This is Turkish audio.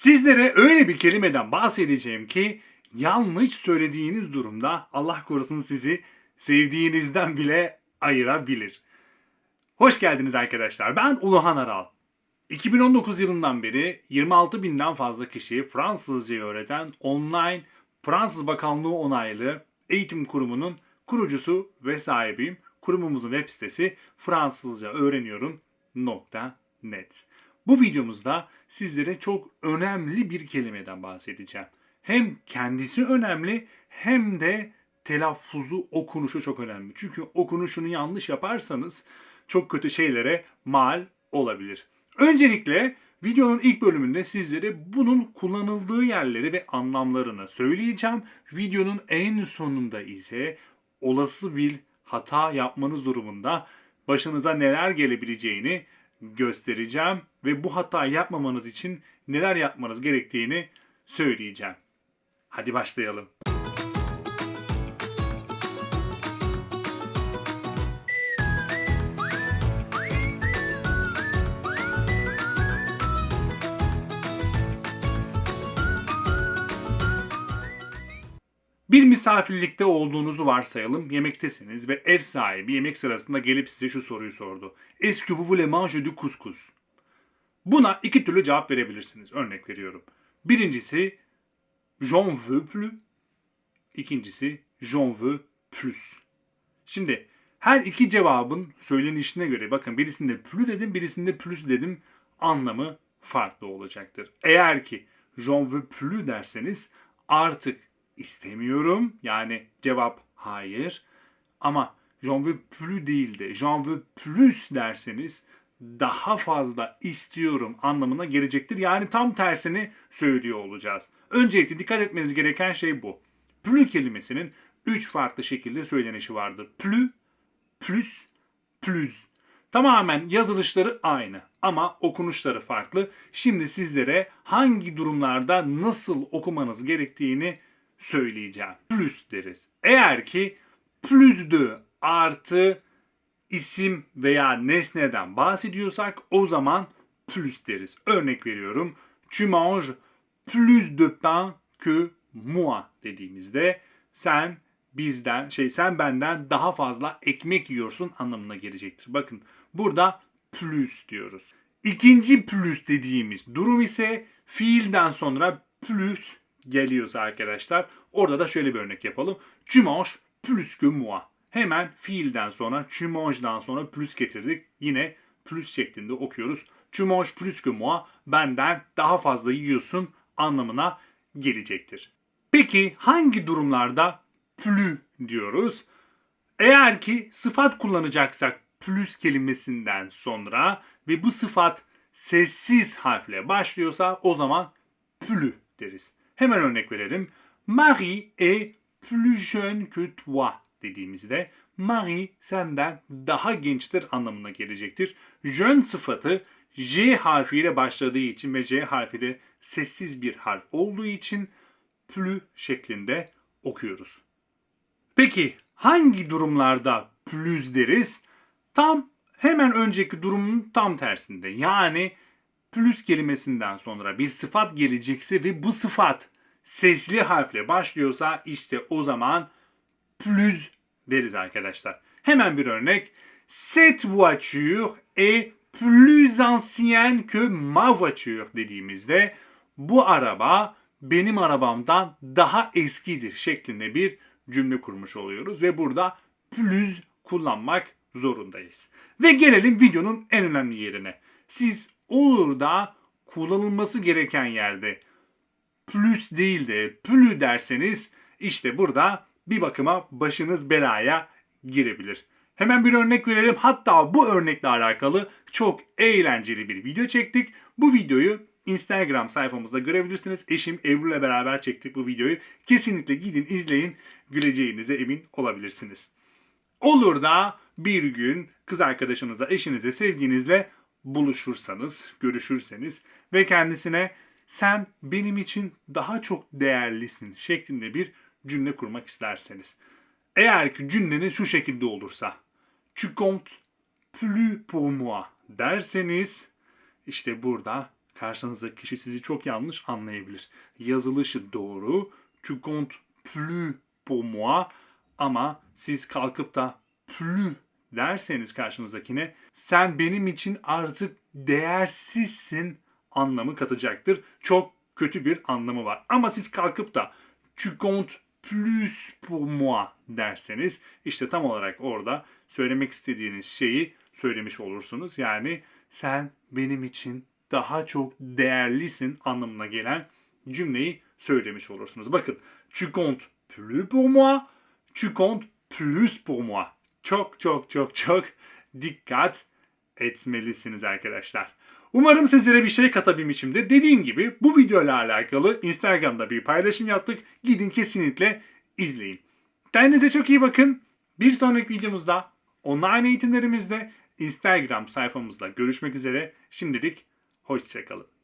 Sizlere öyle bir kelimeden bahsedeceğim ki yanlış söylediğiniz durumda Allah korusun sizi sevdiğinizden bile ayırabilir. Hoş geldiniz arkadaşlar. Ben Uluhan Aral. 2019 yılından beri 26 binden fazla kişiye Fransızcayı öğreten online Fransız Bakanlığı onaylı eğitim kurumunun kurucusu ve sahibiyim. Kurumumuzun web sitesi fransızcaöğreniyorum.net. Bu videomuzda sizlere çok önemli bir kelimeden bahsedeceğim. Hem kendisi önemli hem de telaffuzu, okunuşu çok önemli. Çünkü okunuşunu yanlış yaparsanız çok kötü şeylere mal olabilir. Öncelikle videonun ilk bölümünde sizlere bunun kullanıldığı yerleri ve anlamlarını söyleyeceğim. Videonun en sonunda ise olası bir hata yapmanız durumunda başınıza neler gelebileceğini göstereceğim ve bu hatayı yapmamanız için neler yapmanız gerektiğini söyleyeceğim. Hadi başlayalım. Bir misafirlikte olduğunuzu varsayalım. Yemektesiniz ve ev sahibi yemek sırasında gelip size şu soruyu sordu. Est-ce que vous voulez manger du couscous? Buna iki türlü cevap verebilirsiniz. Örnek veriyorum. Birincisi j'en veux plus. İkincisi j'en veux plus. Şimdi her iki cevabın söylenişine göre bakın birisinde plus dedim birisinde plus dedim anlamı farklı olacaktır. Eğer ki j'en veux plus derseniz artık istemiyorum yani cevap hayır ama j'en veux plus değil de j'en veux plus derseniz daha fazla istiyorum anlamına gelecektir. Yani tam tersini söylüyor olacağız. Öncelikle dikkat etmeniz gereken şey bu. Plus kelimesinin üç farklı şekilde söylenişi vardır. Plus, plus, plus. Tamamen yazılışları aynı ama okunuşları farklı. Şimdi sizlere hangi durumlarda nasıl okumanız gerektiğini söyleyeceğim. Plus deriz. Eğer ki plus de artı isim veya nesneden bahsediyorsak o zaman plus deriz. Örnek veriyorum. Tu manges plus de pain que moi dediğimizde sen bizden şey sen benden daha fazla ekmek yiyorsun anlamına gelecektir. Bakın burada plus diyoruz. İkinci plus dediğimiz durum ise fiilden sonra plus geliyorsa arkadaşlar orada da şöyle bir örnek yapalım. Tu manges plus que moi. Hemen fiilden sonra tu sonra plus getirdik. Yine plus şeklinde okuyoruz. Tu manges plus que moi benden daha fazla yiyorsun anlamına gelecektir. Peki hangi durumlarda plus diyoruz? Eğer ki sıfat kullanacaksak plus kelimesinden sonra ve bu sıfat sessiz harfle başlıyorsa o zaman plus deriz. Hemen örnek verelim. Marie est plus jeune que toi dediğimizde Marie senden daha gençtir anlamına gelecektir. Jeune sıfatı J harfiyle başladığı için ve J harfi de sessiz bir harf olduğu için plus şeklinde okuyoruz. Peki hangi durumlarda plus deriz? Tam hemen önceki durumun tam tersinde. Yani plus kelimesinden sonra bir sıfat gelecekse ve bu sıfat sesli harfle başlıyorsa işte o zaman plus deriz arkadaşlar. Hemen bir örnek. Cette voiture est plus ancienne que ma voiture dediğimizde bu araba benim arabamdan daha eskidir şeklinde bir cümle kurmuş oluyoruz ve burada plus kullanmak zorundayız. Ve gelelim videonun en önemli yerine. Siz olur da kullanılması gereken yerde plus değil de plus derseniz işte burada bir bakıma başınız belaya girebilir. Hemen bir örnek verelim. Hatta bu örnekle alakalı çok eğlenceli bir video çektik. Bu videoyu Instagram sayfamızda görebilirsiniz. Eşim Ebru ile beraber çektik bu videoyu. Kesinlikle gidin izleyin. Güleceğinize emin olabilirsiniz. Olur da bir gün kız arkadaşınızla, eşinizle, sevdiğinizle buluşursanız, görüşürseniz ve kendisine sen benim için daha çok değerlisin şeklinde bir cümle kurmak isterseniz. Eğer ki cümleniz şu şekilde olursa tu comptes plus pour moi derseniz işte burada karşınızdaki kişi sizi çok yanlış anlayabilir. Yazılışı doğru. Tu comptes plus pour moi ama siz kalkıp da plus derseniz karşınızdakine sen benim için artık değersizsin anlamı katacaktır. Çok kötü bir anlamı var. Ama siz kalkıp da tu comptes plus pour moi derseniz işte tam olarak orada söylemek istediğiniz şeyi söylemiş olursunuz. Yani sen benim için daha çok değerlisin anlamına gelen cümleyi söylemiş olursunuz. Bakın tu comptes plus pour moi, tu comptes plus pour moi. Çok çok çok çok dikkat etmelisiniz arkadaşlar. Umarım sizlere bir şey katabilmişimdir. Dediğim gibi bu videoyla alakalı Instagram'da bir paylaşım yaptık. Gidin kesinlikle izleyin. Kendinize çok iyi bakın. Bir sonraki videomuzda online eğitimlerimizde Instagram sayfamızda görüşmek üzere. Şimdilik hoşçakalın.